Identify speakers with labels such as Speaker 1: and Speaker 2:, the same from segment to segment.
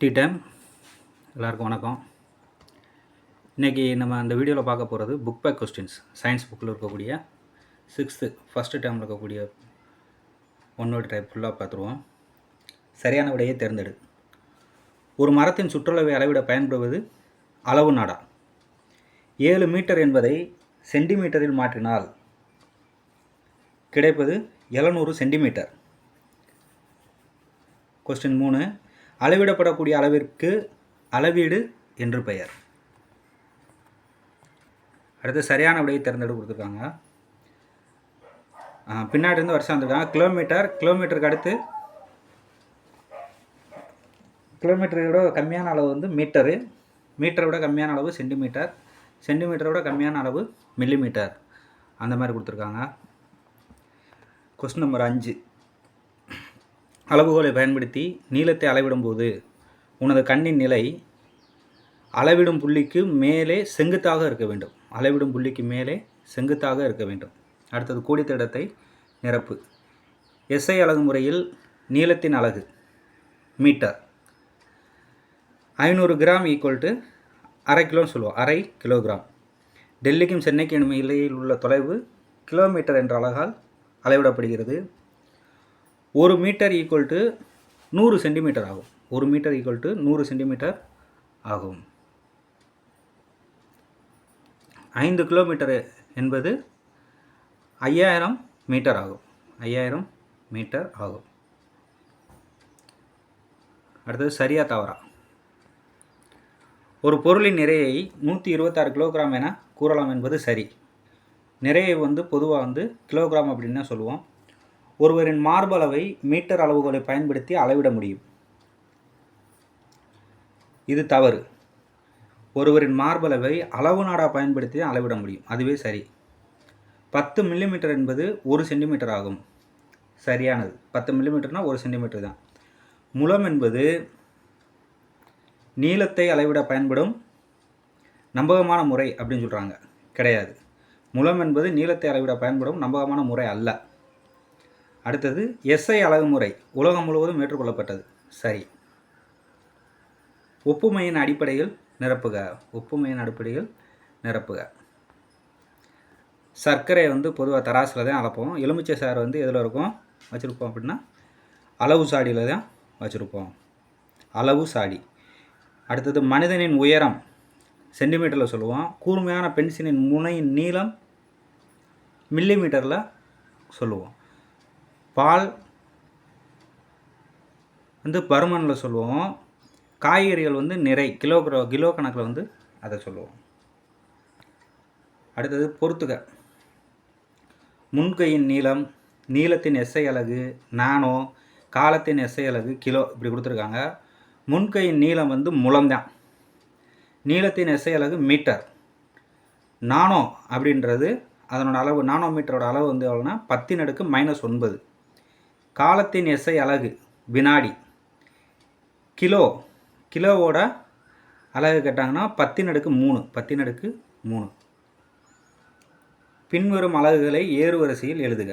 Speaker 1: Tea time எல்லாருக்கும் வணக்கம். இன்றைக்கி நம்ம அந்த வீடியோவில் பார்க்க போகிறது புக் பேக் கொஸ்டின்ஸ் சயின்ஸ் புக்கில் இருக்கக்கூடிய சிக்ஸ்த்து ஃபஸ்ட்டு டைமில் இருக்கக்கூடிய ஒன் டைப் ஃபுல்லாக பார்த்துருவோம். சரியான விடையை தேர்ந்தெடு. ஒரு மரத்தின் சுற்றளவை அளவிட பயன்படுவது அளவு நாடா. ஏழு மீட்டர் என்பதை சென்டிமீட்டரில் மாற்றினால் கிடைப்பது எழுநூறு சென்டிமீட்டர். கொஸ்டின் மூணு அளவிடப்படக்கூடிய அளவிற்கு அளவீடு என்று பெயர். அடுத்து சரியான விடையை தேர்ந்தெடுத்து கொடுத்துருக்காங்க. பின்னாடி இருந்து வருஷம் வந்திருக்காங்க. கிலோமீட்டர் கிலோமீட்டருக்கு அடுத்து கிலோமீட்டரை விட கம்மியான அளவு வந்து மீட்டரு மீட்டரை விட கம்மியான அளவு சென்டிமீட்டர் சென்டிமீட்டரை விட கம்மியான அளவு மில்லிமீட்டர் அந்த மாதிரி கொடுத்துருக்காங்க. கொஸ்டின் நம்பர் அஞ்சு. அளவுகோலை பயன்படுத்தி நீளத்தை அளவிடும்போது உனது கண்ணின் நிலை அளவிடும் புள்ளிக்கு மேலே செங்குத்தாக இருக்க வேண்டும். அளவிடும் புள்ளிக்கு மேலே செங்குத்தாக இருக்க வேண்டும். அடுத்தது கோடித்திடத்தை நிரப்பு. எஸ்ஐ அலகு முறையில் நீளத்தின் அலகு மீட்டர். ஐநூறு கிராம் ஈக்குவல் டு அரை கிலோன்னு சொல்லுவோம். அரை கிலோகிராம். டெல்லிக்கும் சென்னைக்கும் இடையில் உள்ள தொலைவு கிலோமீட்டர் என்ற அழகால் அளவிடப்படுகிறது. ஒரு மீட்டர் ஈக்குவல் டு நூறு சென்டிமீட்டர் ஆகும். ஒரு மீட்டர் ஈக்குவல் டு நூறு சென்டிமீட்டர் ஆகும். ஐந்து கிலோமீட்டர் என்பது ஐயாயிரம் மீட்டர் ஆகும். ஐயாயிரம் மீட்டர் ஆகும். அடுத்தது சரியா தவறா. ஒரு பொருளின் நிறையை நூற்றி இருபத்தாறு கிலோகிராம் என கூறலாம் என்பது சரி. நிறையை வந்து பொதுவாக வந்து கிலோகிராம் அப்படின்னு தான் சொல்லுவோம். ஒருவரின் மார்பளவை மீட்டர் அளவுகளை பயன்படுத்தி அளவிட முடியும். இது தவறு. ஒருவரின் மார்பளவை அளவு நாடா பயன்படுத்தி அளவிட முடியும். அதுவே சரி. பத்து மில்லிமீட்டர் என்பது ஒரு சென்டிமீட்டர் ஆகும். சரியானது. பத்து மில்லிமீட்டர்னால் ஒரு சென்டிமீட்டர் தான். முலம் என்பது நீளத்தை அளவிட பயன்படும் நம்பகமான முறை அப்படின்னு சொல்கிறாங்க கிடையாது. முலம் என்பது நீளத்தை அளவிட பயன்படும் நம்பகமான முறை அல்ல. அடுத்தது எஸ்ஐ அழகுமுறை உலகம் முழுவதும் ஏற்றுக்கொள்ளப்பட்டது. சரி. ஒப்புமையின் அடிப்படையில் நிரப்புக. ஒப்புமையின் அடிப்படையில் நிரப்புக. சர்க்கரை வந்து பொதுவாக தராசில் தான் அளப்போம். எலுமிச்சை சாறு வந்து எதில் இருக்கும்? வச்சுருப்போம் அப்படின்னா அளவு சாடியில் தான் வச்சுருப்போம். அளவு சாடி. அடுத்தது மனிதனின் உயரம். சென்டிமீட்டரில் சொல்லுவோம். கூர்மையான பென்சிலின் முனையின் நீளம் மில்லிமீட்டரில் சொல்லுவோம். பால் வந்து பருமனில் சொல்லுவோம். காய்கறிகள் வந்து நிறை கிலோ கிலோ கணக்கில் வந்து அதை சொல்லுவோம். அடுத்தது பொறுத்துக. முன்கையின் நீளம் நீளத்தின் எஸ்ஐ அலகு நானோ காலத்தின் எஸ்ஐ அலகு கிலோ இப்படி கொடுத்துருக்காங்க. முன்கையின் நீளம் வந்து முழம்தான். நீளத்தின் எஸ்ஐ அலகு மீட்டர். நானோ அப்படின்றது அதனோட அளவு நானோ மீட்டரோட அளவு வந்து எவ்வளோனா பத்தின் அடுக்கு மைனஸ் ஒன்பது. காலத்தின் எஸ்ஐ அலகு வினாடி. கிலோ கிலோவோட அலகு கேட்டாங்கன்னா பத்தின் அடுக்கு மூணு பத்தின் அடுக்கு மூணு. பின்வரும் அலகுகளை ஏறுவரிசையில் எழுதுக.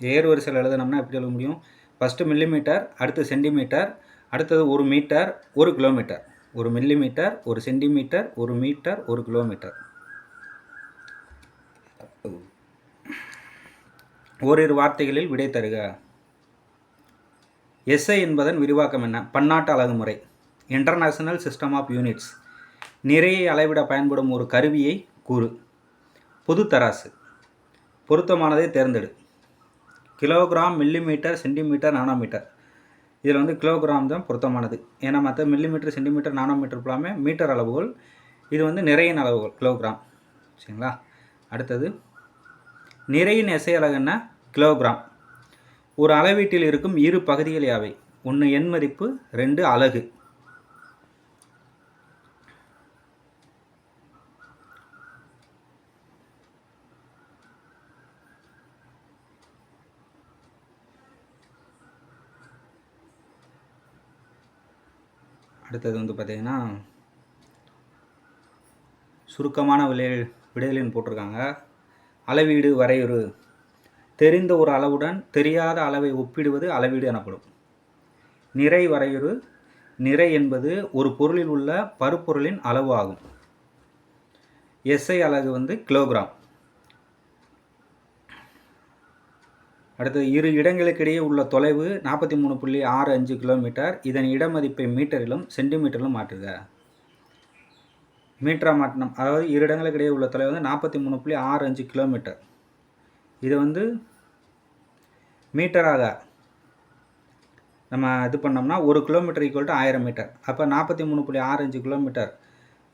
Speaker 1: ஏறு வரிசையில் எழுதணும்னா எப்படி எழுத முடியும்? ஃபஸ்ட்டு மில்லிமீட்டர் அடுத்து சென்டிமீட்டர் அடுத்தது ஒரு மீட்டர் ஒரு கிலோமீட்டர் ஒரு மில்லிமீட்டர் ஒரு சென்டிமீட்டர் ஒரு மீட்டர் ஒரு கிலோமீட்டர் ஓரிரு வார்த்தைகளில் விடை தருக. எஸ்ஐ என்பதன் விரிவாக்கம் என்ன? பன்னாட்டு அலகு முறை இன்டர்நேஷனல் சிஸ்டம் ஆஃப் யூனிட்ஸ் நிறையை அளவிட பயன்படும் ஒரு கருவியை கூறு. பொது தராசு. பொருத்தமானதை தேர்ந்தெடு. Kilogram millimetre centimetre nanometre. இதில் வந்து கிலோகிராம் தான் பொருத்தமானது. ஏன்னா மற்ற மில்லிமீட்டர் சென்டிமீட்டர் நானோமீட்டர் ஃபுல்லாமே மீட்டர் அளவுகள் இது வந்து நிறையின் அளவுகள் கிலோகிராம். சரிங்களா? அடுத்தது நிறையின் எசை என்ன? கிலோகிராம். ஒரு அளவீட்டில் இருக்கும் இரு பகுதிகள் யாவை? ஒன்று எண் மதிப்பு ரெண்டு அலகு. அடுத்தது வந்து பார்த்தீங்கன்னா சுருக்கமான விளை விடைகளின் போட்டிருக்காங்க. அளவீடு வரையுறு தெரிந்த ஒரு அளவுடன் தெரியாத அளவை ஒப்பிடுவது அளவீடு எனப்படும். நிறை வரையுறு நிறை என்பது ஒரு பொருளில் உள்ள பருப்பொருளின் அளவு ஆகும். எஸ்ஐ அலகு வந்து கிலோகிராம் அடுத்து இரு இடங்களுக்கிடையே உள்ள தொலைவு நாற்பத்தி மூணு புள்ளி ஆறு அஞ்சு கிலோமீட்டர் இதன் இடமதிப்பை மீட்டரிலும் சென்டிமீட்டரிலும் மாற்றுக. மீட்டரா மாற்றணும். அதாவது இரு இடங்களுக்கு இடையே உள்ள தொலைவு வந்து நாற்பத்தி மூணு புள்ளி ஆறு அஞ்சு கிலோமீட்டர் இது வந்து மீட்டராக நம்ம இது பண்ணோம்னா ஒரு கிலோமீட்டர் ஈக்குவல் டு ஆயிரம் மீட்டர் அப்போ நாற்பத்தி மூணு புள்ளி ஆறு அஞ்சு கிலோமீட்டர்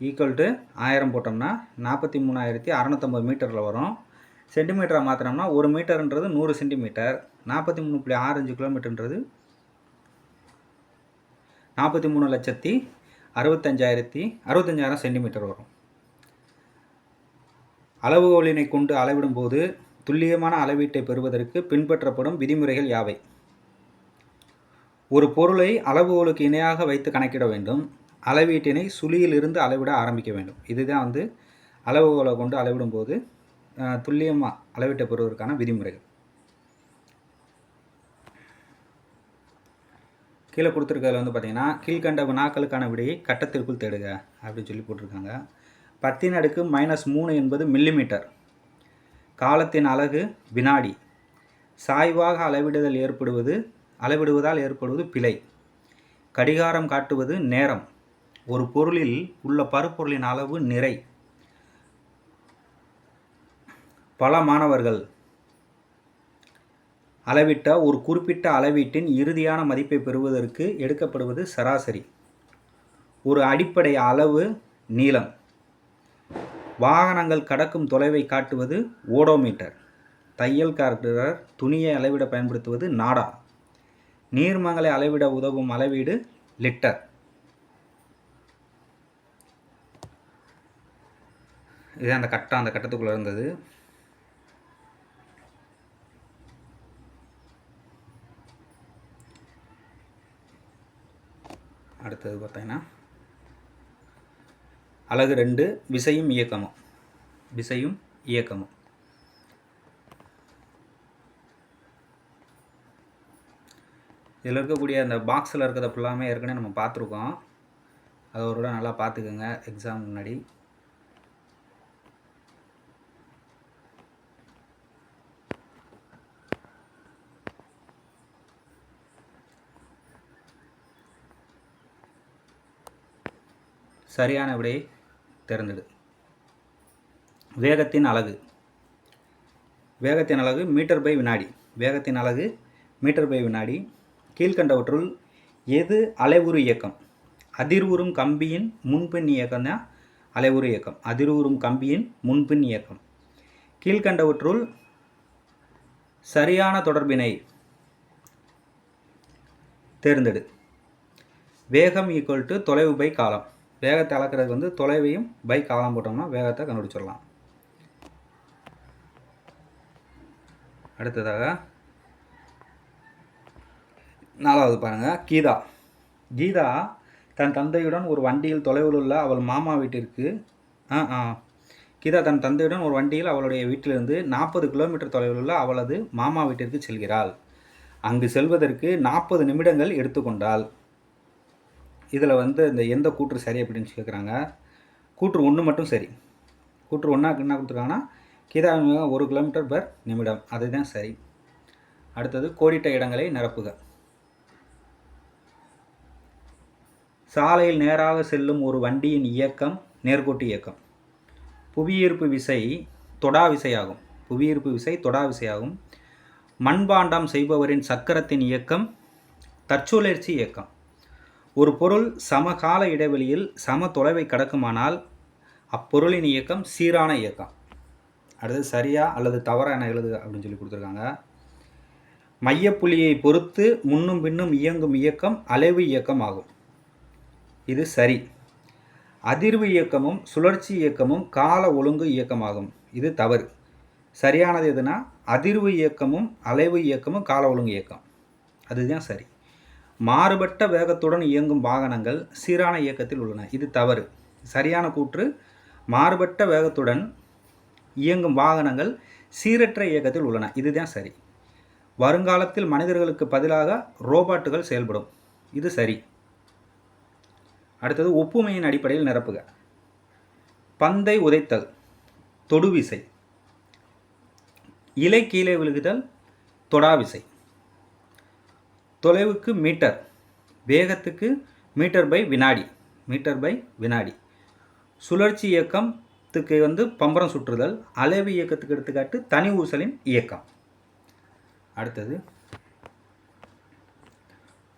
Speaker 1: ஈக்குவல் டு ஆயிரம் போட்டோம்னா நாற்பத்தி மூணாயிரத்தி அறநூற்றம்பது மீட்டரில் வரும். சென்டிமீட்டராக மாற்றினோம்னா ஒரு மீட்டர்ன்றது நூறு சென்டிமீட்டர் நாற்பத்தி மூணு புள்ளி ஆறு அஞ்சு கிலோமீட்டர்ன்றது நாற்பத்தி மூணு லட்சத்தி அறுபத்தஞ்சாயிரத்தி அறுபத்தஞ்சாயிரம் சென்டிமீட்டர் வரும். அளவுகோலினை கொண்டு அளவிடும்போது துல்லியமான அளவீட்டை பெறுவதற்கு பின்பற்றப்படும் விதிமுறைகள் யாவை? ஒரு பொருளை அளவுகோலுக்கு இணையாக வைத்து கணக்கிட வேண்டும். அளவீட்டினை சுழியிலிருந்து அளவிட ஆரம்பிக்க வேண்டும். இதுதான் வந்து அளவுகோலை கொண்டு அளவிடும்போது துல்லியமாக அளவீட்டை பெறுவதற்கான விதிமுறைகள். கீழே கொடுத்துருக்கிறதுல வந்து பார்த்தீங்கன்னா கீழ்கண்ட வினாக்களுக்கான விடையை கட்டத்திற்குள் தேடுக அப்படின்னு சொல்லி போட்டிருக்காங்க. பத்தின் அடுக்கு மைனஸ் மூணு என்பது மில்லிமீட்டர் காலத்தின் அலகு வினாடி. சாய்வாக அளவிடுதல் ஏற்படுவது அளவிடுவதால் ஏற்படுவது பிழை. கடிகாரம் காட்டுவது நேரம். ஒரு பொருளில் உள்ள பருப்பொருளின் அளவு நிறை. பல மாணவர்கள் அளவிட்ட ஒரு குறிப்பிட்ட அளவீட்டின் இறுதியான மதிப்பை பெறுவதற்கு எடுக்கப்படுவது சராசரி. ஒரு அடிப்படை அளவு நீளம். வாகனங்கள் கடக்கும் தொலைவை காட்டுவது ஓடோமீட்டர். தையல் தையல்காரர் துணியை அளவிட பயன்படுத்துவது நாடா. நீர்மங்களை அளவிட உதவும் அளவீடு லிட்டர். இது அந்த கட்டம் அந்த கட்டத்துக்குள்ளே இருந்தது. அடுத்தது பார்த்தீங்கன்னா அழகு ரெண்டு விசையும் இயக்கமும். விசையும் இயக்கமும். இதில் இருக்கக்கூடிய அந்த பாக்ஸில் இருக்கிறத ஃபுல்லாமே ஏற்கனவே நம்ம பார்த்துருக்கோம். அதை ஒரு நல்லா பார்த்துக்கோங்க எக்ஸாம் முன்னாடி. சரியான விடையை தேர்ந்தெடு வேகத்தின் அலகு. வேகத்தின் அலகு மீட்டர் பை வினாடி. வேகத்தின் அலகு மீட்டர் பை வினாடி. கீழ்கண்டவற்றுள் எது அலைவுறு இயக்கம்? அதிர்வுறும் கம்பியின் முன்பின் இயக்கம் தான் அலைவுறு இயக்கம். அதிர்வுறும் கம்பியின் முன்பின் இயக்கம். கீழ்கண்டவற்றுள் சரியான தொடர்பினை தேர்ந்தெடு. வேகம் ஈக்குவல் டு தொலைவு பை காலம். வேகத்தை அளக்கிறதுக்கு வந்து தொலைவையும் பைக் காலம் போட்டோம்னா வேகத்தை கண்டுபிடிச்சிடலாம். அடுத்ததாக நாலாவது பாருங்கள் கீதா. கீதா தன் தந்தையுடன் ஒரு வண்டியில் தொலைவில் உள்ள அவள் மாமா வீட்டிற்கு ஆ ஆ. கீதா தன் தந்தையுடன் ஒரு வண்டியில் அவளுடைய வீட்டிலிருந்து நாற்பது கிலோமீட்டர் தொலைவில் உள்ள அவளது மாமா வீட்டிற்கு செல்கிறாள். அங்கு செல்வதற்கு நாற்பது நிமிடங்கள் எடுத்துக்கொண்டாள். இதில் வந்து இந்த எந்த கூற்று சரி அப்படின்னு கேட்குறாங்க. கூற்று ஒன்று மட்டும் சரி. கூற்று ஒன்றா என்ன கொடுத்துருக்காங்கன்னா கீதாவின் வேகம் ஒரு கிலோமீட்டர் பர் நிமிடம். அதுதான் சரி. அடுத்தது கோடிட்ட இடங்களை நிரப்புக. சாலையில் நேராக செல்லும் ஒரு வண்டியின் இயக்கம் நேர்கோட்டு இயக்கம். புவியீர்ப்பு விசை தொடா விசையாகும். புவியீர்ப்பு விசை தொடா விசையாகும். மண்பாண்டம் செய்பவரின் சக்கரத்தின் இயக்கம் தற்சுழற்சி இயக்கம். ஒரு பொருள் சமகால இடைவெளியில் சம தொலைவை கடக்குமானால் அப்பொருளின் இயக்கம் சீரான இயக்கம். அடுத்தது சரியா அல்லது தவறா என எழுது அப்படின்னு சொல்லி கொடுத்துருக்காங்க. மையப்புள்ளியை பொறுத்து முன்னும் பின்னும் இயங்கும் இயக்கம் அலைவு இயக்கம் ஆகும். இது சரி. அதிர்வு இயக்கமும் சுழற்சி இயக்கமும் கால ஒழுங்கு இயக்கமாகும். இது தவறு. சரியானது எதுனா அதிர்வு இயக்கமும் அலைவு இயக்கமும் கால ஒழுங்கு இயக்கம். அதுதான் சரி. மாறுபட்ட வேகத்துடன் இயங்கும் வாகனங்கள் சீரான இயக்கத்தில் உள்ளன. இது தவறு. சரியான கூற்று. மாறுபட்ட வேகத்துடன் இயங்கும் வாகனங்கள் சீரற்ற இயக்கத்தில் உள்ளன. இதுதான் சரி. வருங்காலத்தில் மனிதர்களுக்கு பதிலாக ரோபாட்டுகள் செயல்படும். இது சரி. அடுத்தது ஒப்புமையின் அடிப்படையில் நிரப்புக. பந்தை உதைத்தல். தொடுவிசை. இலை கீழே விழுகுதல். தொடாவிசை. தொலைவுக்கு மீட்டர். வேகத்துக்கு மீட்டர் பை வினாடி. மீட்டர் பை வினாடி. சுழற்சி இயக்கத்துக்கு வந்து பம்பரம் சுற்றுதல். அலைவு இயக்கத்துக்கு எடுத்துக்காட்டு தனி ஊசலின் இயக்கம். அடுத்தது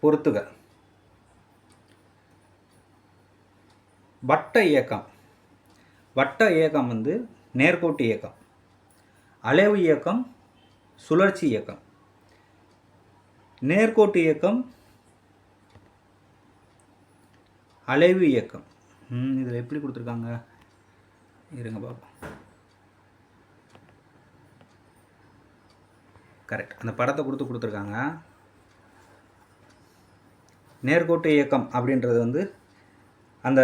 Speaker 1: பொறுத்துக. வட்ட இயக்கம். வட்ட இயக்கம் வந்து நேர்கோட்டு இயக்கம். அலைவு இயக்கம் சுழற்சி இயக்கம். நேர்கோட்டு இயக்கம் அலைவு இயக்கம். இதில் எப்படி கொடுத்துருக்காங்க? இருங்க பார்ப்போம். கரெக்ட் அந்த படத்தை கொடுத்து கொடுத்துருக்காங்க. நேர்கோட்டு இயக்கம் அப்படின்றது வந்து அந்த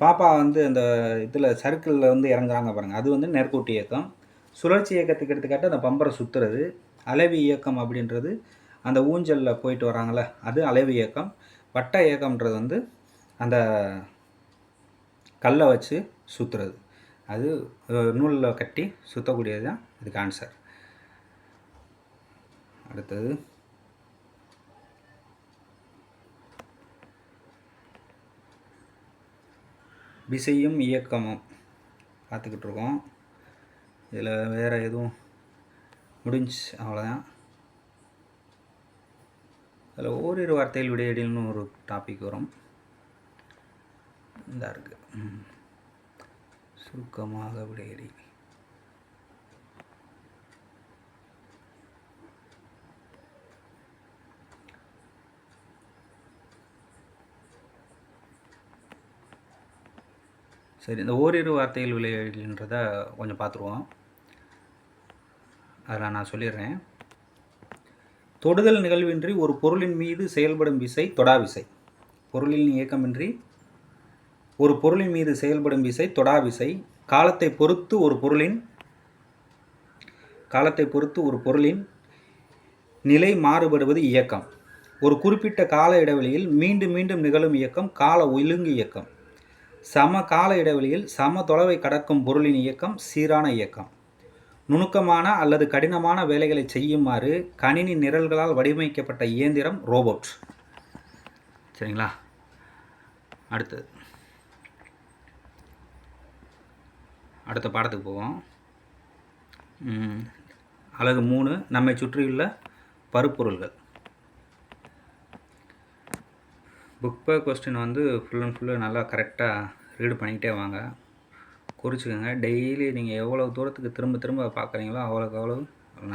Speaker 1: பாப்பா வந்து அந்த இதில் சர்க்கிளில் வந்து இறங்குறாங்க பாருங்கள் அது வந்து நேர்கோட்டு இயக்கம். சுழற்சி இயக்கத்துக்கு எடுத்துக்காட்டு அந்த பம்பரை சுற்றுறது அலைவு இயக்கம் அப்படின்றது அந்த ஊஞ்சலில் போயிட்டு வராங்களே அது அலைவு இயக்கம். வட்ட இயக்கம்ன்றது வந்து அந்த கல்லை வச்சு சுற்றுறது அது நூலில் கட்டி சுற்றக்கூடியது தான் இதுக்கு ஆன்சர் அடுத்தது. விசையும் இயக்கமும் பார்த்துக்கிட்டு இருக்கோம். இதில் வேறு எதுவும் முடிஞ்சு அவ்வளோதான். அதில் ஓரிரு வார்த்தையில் விடையடின்னு ஒரு டாபிக் வரும். இதாக இருக்குது சுருக்கமாக விடையடி. சரி இந்த ஓரிரு வார்த்தைகள் விளையாடுன்றதை கொஞ்சம் பார்த்துருவோம். அதில் நான் சொல்லிடுறேன். தொடுதல் நிகழ்வின்றி ஒரு பொருளின் மீது செயல்படும் விசை தொடா விசை. பொருளின் இயக்கமின்றி ஒரு பொருளின் மீது செயல்படும் விசை தொடா விசை. காலத்தை பொறுத்து ஒரு பொருளின் காலத்தை பொறுத்து ஒரு பொருளின் நிலை மாறுபடுவது இயக்கம். ஒரு குறிப்பிட்ட கால இடைவெளியில் மீண்டும் மீண்டும் நிகழும் இயக்கம் கால ஒழுங்கு இயக்கம். சம கால இடைவெளியில் சம தொலைவை கடக்கும் பொருளின் இயக்கம் சீரான இயக்கம். நுணுக்கமான அல்லது கடினமான வேலைகளை செய்யுமாறு கணினி நிரல்களால் வடிவமைக்கப்பட்ட இயந்திரம் ரோபோட். சரிங்களா? அடுத்தது. அடுத்த பாடத்துக்கு போவோம். அழகு மூணு நம்மை சுற்றியுள்ள பருப்பொருள்கள். புக் பே கொஸ்டின் வந்து ஃபுல் அண்ட் ஃபுல்லு நல்லா கரெக்டாக ரீடு பண்ணிக்கிட்டே வாங்க. குறிச்சிக்கோங்க. டெய்லி நீங்கள் எவ்வளோ தூரத்துக்கு திரும்ப திரும்ப பார்க்குறீங்களோ அவ்வளோக்கு அவ்வளோ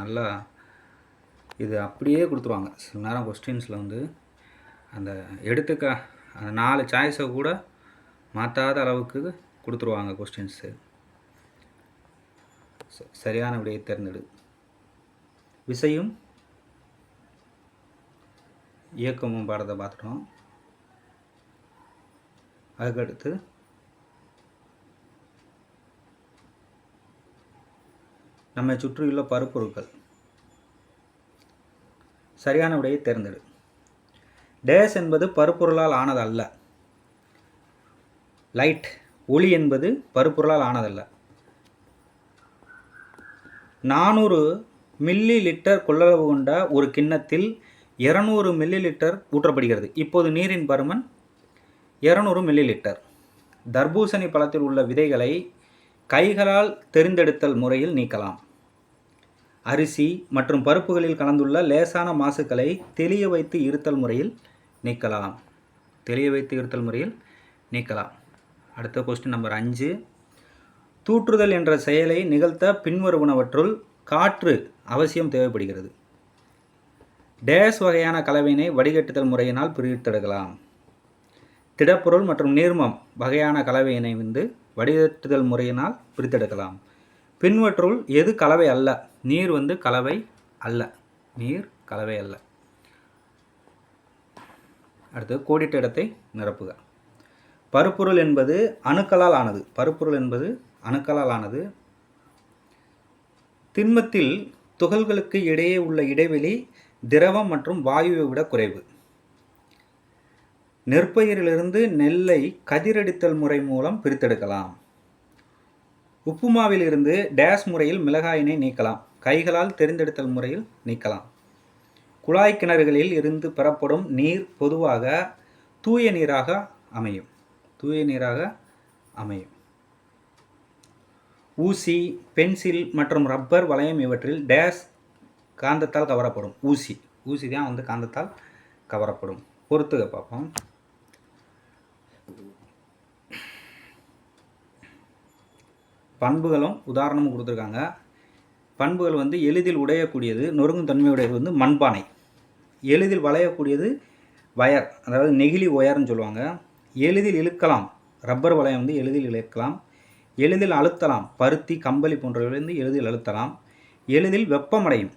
Speaker 1: நல்லா இது அப்படியே கொடுத்துருவாங்க. சில நேரம் கொஸ்டின்ஸில் வந்து அந்த எடுத்துக்க அந்த நாலு சாய்ஸை கூட மாற்றாத அளவுக்கு கொடுத்துருவாங்க கொஸ்டின்ஸு சரியான விடையை தேர்ந்தெடு. விசையும் இயக்கமும் பாடத்தை பார்த்துட்டோம். அதுக்கடுத்து நம்மை சுற்றியுள்ள பருப்பொருட்கள். சரியான விடையை தேர்ந்தெடு. டேஸ் என்பது பருப்பொருளால் ஆனது அல்ல லைட் ஒளி என்பது பருப்பொருளால் ஆனதல்ல. நானூறு மில்லி லிட்டர் கொள்ளளவு கொண்ட ஒரு கிண்ணத்தில் இரநூறு மில்லி லிட்டர் ஊற்றப்படுகிறது. இப்போது நீரின் பருமன் இரநூறு மில்லி லிட்டர் தர்பூசணி பழத்தில் உள்ள விதைகளை கைகளால் தெரிந்தெடுத்தல் முறையில் நீக்கலாம். அரிசி மற்றும் பருப்புகளில் கலந்துள்ள லேசான மாசுக்களை தெளிய வைத்து இருத்தல் முறையில் நீக்கலாம். தெளிய வைத்து இருத்தல் முறையில் நீக்கலாம். அடுத்த கொஸ்டின் நம்பர் அஞ்சு தூற்றுதல் என்ற செயலை நிகழ்த்த பின்வருவனவற்றுள் காற்று அவசியம் தேவைப்படுகிறது. டேஸ் வகையான கலவையினை வடிகட்டுதல் முறையினால் பிரித்தெடுக்கலாம். திடப்பொருள் மற்றும் நீர்மம் வகையான கலவையினை வந்து வடிகட்டுதல் முறையினால் பிரித்தெடுக்கலாம். பின்வற்றுள் எது கலவை அல்ல? நீர் வந்து கலவை அல்ல. நீர் கலவை அல்ல. அடுத்து கோடிட்ட இடத்தை நிரப்புக. பருப்பொருள் என்பது அணுக்களால் ஆனது. பருப்பொருள் என்பது அணுக்களால் ஆனது. திண்மத்தில் துகள்களுக்கு இடையே உள்ள இடைவெளி திரவம் மற்றும் வாயுவை விட குறைவு. நெற்பயிரிலிருந்து நெல்லை கதிரடித்தல் முறை மூலம் பிரித்தெடுக்கலாம். உப்புமாவிலிருந்து டேஸ் முறையில் மிளகாயினை நீக்கலாம். கைகளால் தெரிந்தெடுத்தல் முறையில் நீக்கலாம். குழாய் கிணறுகளில் இருந்து பெறப்படும் நீர் பொதுவாக தூய நீராக அமையும். தூய நீராக அமையும். ஊசி பென்சில் மற்றும் ரப்பர் வளையம் இவற்றில் டேஸ் காந்தத்தால் கவரப்படும். ஊசி. ஊசி தான் வந்து காந்தத்தால் கவரப்படும். பொறுத்துக பார்ப்போம் பண்புகளும் உதாரணமும் கொடுத்துருக்காங்க. பண்புகள் வந்து எளிதில் உடையக்கூடியது நொறுங்கும் தன்மையுடையது வந்து மண்பானை. எளிதில் வளையக்கூடியது வயர் அதாவது நெகிழி ஒயர்னு சொல்லுவாங்க. எளிதில் இழுக்கலாம் ரப்பர் வளையம் வந்து எளிதில் இழுக்கலாம். எளிதில் அழுத்தலாம் பருத்தி கம்பளி போன்றவையிலிருந்து எளிதில் அழுத்தலாம். எளிதில் வெப்பமடையும்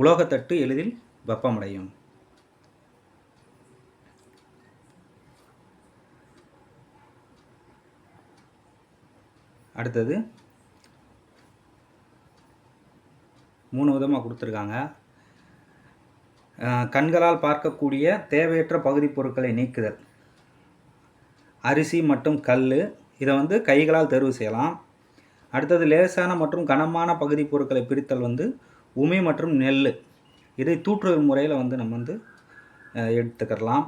Speaker 1: உலோகத்தட்டு எளிதில் வெப்பமடையும். அடுத்தது மூணு விதமாக கொடுத்துருக்காங்க. கண்களால் பார்க்கக்கூடிய தேவையற்ற பகுதி பொருட்களை நீக்குதல். அரிசி மற்றும் கல் இதை வந்து கைகளால் தேர்வு செய்யலாம். அடுத்தது லேசான மற்றும் கனமான பகுதி பொருட்களை பிரித்தல் வந்து உமி மற்றும் நெல் இதை தூற்றுதல் முறையில் வந்து நம்ம வந்து அஹ், எடுத்துக்கலாம்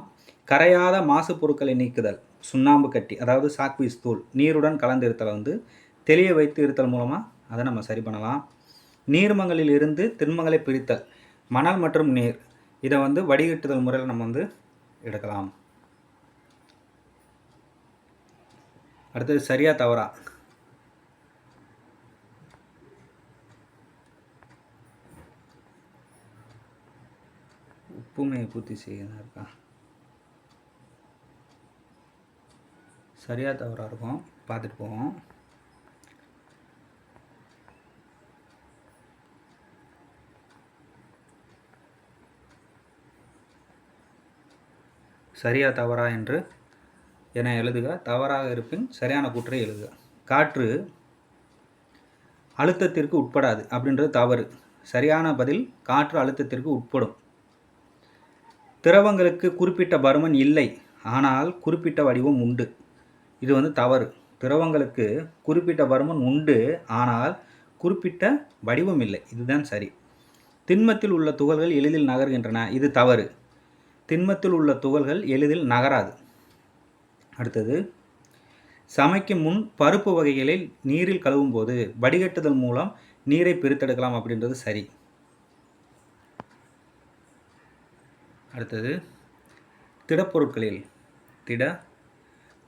Speaker 1: கரையாத மாசு பொருட்களை நீக்குதல். சுண்ணாம்பு கட்டி அதாவது சாக்பீஸ் தூள் நீருடன் கலந்து இருத்தலை வந்து தெளிய வைத்து இருத்தல் மூலமாக அதை நம்ம சரி பண்ணலாம். நீர்மங்களில் இருந்து திண்மங்களை பிரித்தல் மணல் மற்றும் நீர் இதை வந்து வடிகட்டுதல் முறையில் நம்ம வந்து எடுக்கலாம். அடுத்தது சரியா தவறா. உப்புமையை பூர்த்தி செய்யணும் இருக்கா? சரியா தவறாக இருக்கும். பார்த்துட்டு போவோம். சரியா தவறா என்று என எழுதுக. தவறாக இருப்பின் சரியான கூற்றை எழுதுக. காற்று அழுத்தத்திற்கு உட்படாது அப்படின்றது தவறு. சரியான பதில் காற்று அழுத்தத்திற்கு உட்படும். திரவங்களுக்கு குறிப்பிட்ட பருமன் இல்லை. ஆனால் குறிப்பிட்ட வடிவம் உண்டு. இது வந்து தவறு. திரவங்களுக்கு குறிப்பிட்ட பருமன் உண்டு. ஆனால் குறிப்பிட்ட வடிவம் இல்லை. இதுதான் சரி. திண்மத்தில் உள்ள துகள்கள் எளிதில் நகர்கின்றன. இது தவறு. திண்மத்தில் உள்ள துகள்கள் எளிதில் நகராது. அடுத்தது சமைக்கும் முன் பருப்பு வகைகளை நீரில் கழுவும் போது வடிகட்டுதல் மூலம் நீரை பிரித்தெடுக்கலாம் அப்படின்றது சரி. அடுத்தது திடப்பொருட்களில் திட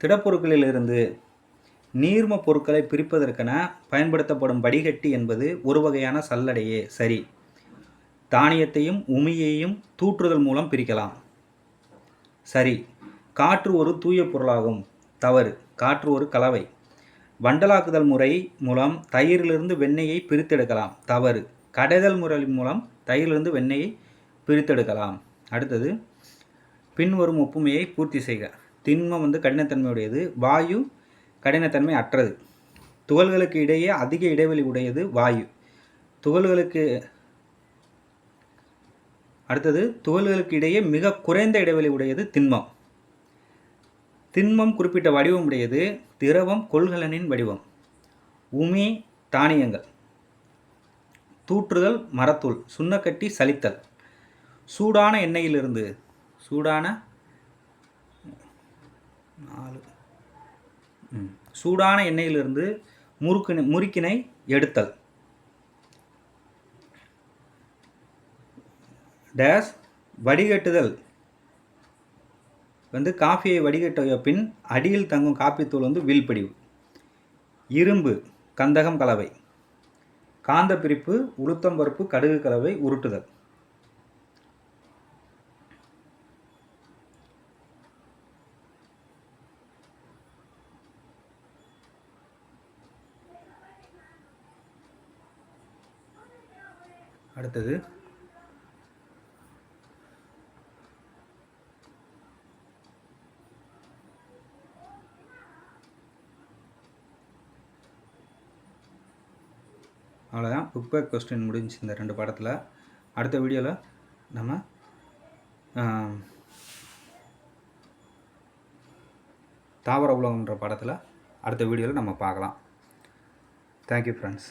Speaker 1: திடப்பொருட்களிலிருந்து நீர்ம பொருட்களை பிரிப்பதற்கென பயன்படுத்தப்படும் வடிகட்டி என்பது ஒரு வகையான சல்லடையே. சரி. தானியத்தையும் உமியையும் தூற்றுதல் மூலம் பிரிக்கலாம். சரி. காற்று ஒரு தூய பொருளாகும். தவறு. காற்று ஒரு கலவை. வண்டலாக்குதல் முறை மூலம் தயிரிலிருந்து வெண்ணெயை பிரித்தெடுக்கலாம். தவறு. கடைதல் முறை மூலம் தயிரிலிருந்து வெண்ணெயை பிரித்தெடுக்கலாம். அடுத்தது பின்வரும் ஒப்புமையை பூர்த்தி செய்க. திண்மம் வந்து கடினத்தன்மையுடையது வாயு கடினத்தன்மை அற்றது. துகள்களுக்கு இடையே அதிக இடைவெளி உடையது வாயு. துகள்களுக்கு அடுத்தது துகள்களுக்கு இடையே மிக குறைந்த இடைவெளி உடையது திண்மம். திண்மம் குறிப்பிட்ட வடிவம் உடையது திரவம் கொள்கலனின் வடிவம். உமி தானியங்கள். தூற்றுதல் மரத்தூள் சுண்ணக்கட்டி சலித்தல் சூடான எண்ணெயிலிருந்து சூடான நாலு. சூடான எண்ணெயிலிருந்து முறுக்கினை முறுக்கினை எடுத்தல். டேஸ் வடிகட்டுதல். வந்து காஃபியை வடிகட்டிய பின் அடியில் தங்கும் காப்பித்தூள் வந்து வீழ்படிவு இரும்பு கந்தகம் கலவை. காந்த பிரிப்பு உளுத்தம்பருப்பு கடுகு கலவை உருட்டுதல். அடுத்தது. அவ்வளோதான் புக் பேக் கொஸ்டின் முடிஞ்சுச்சு இந்த ரெண்டு படத்தில். அடுத்த வீடியோவில் நம்ம தாவர உலகம்ன்ற படத்தில் அடுத்த வீடியோவில் நம்ம பார்க்கலாம். Thank you friends